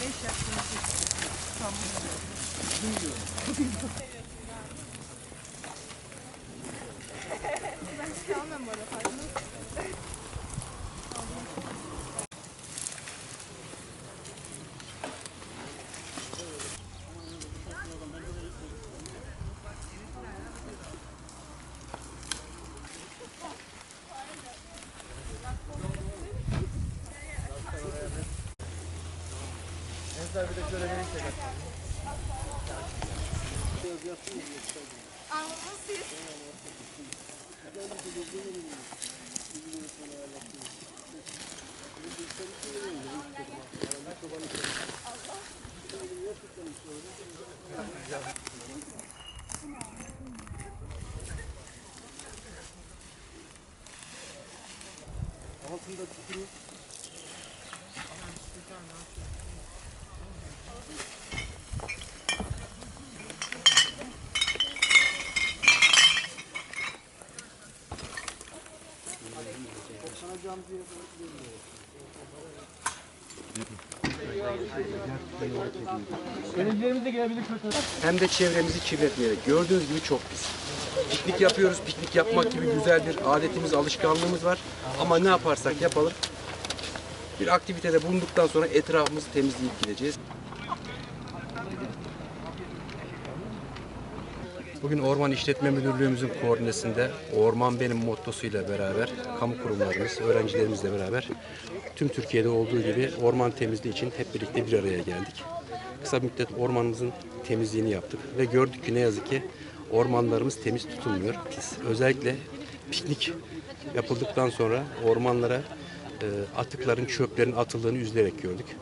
Beş yaşında. Tamam. Bilmiyorum. Arkadaşlar bir de şöyle verirsek. Şey Anlamazsınız. Altında tükürür. Ama üstü tane hem de çevremizi kirletmeyerek. Gördüğünüz gibi çok pis. Piknik yapıyoruz. Piknik yapmak gibi güzel bir adetimiz, alışkanlığımız var. Ama ne yaparsak yapalım bir aktivitede bulunduktan sonra etrafımızı temizleyip gideceğiz. Bugün Orman İşletme Müdürlüğümüzün koordinesinde Orman Benim mottosuyla beraber kamu kurumlarımız, öğrencilerimizle beraber tüm Türkiye'de olduğu gibi orman temizliği için hep birlikte bir araya geldik. Kısa bir müddet ormanımızın temizliğini yaptık ve gördük ki ne yazık ki ormanlarımız temiz tutulmuyor. Pis. Özellikle piknik yapıldıktan sonra ormanlara e, atıkların, çöplerin atıldığını üzülerek gördük.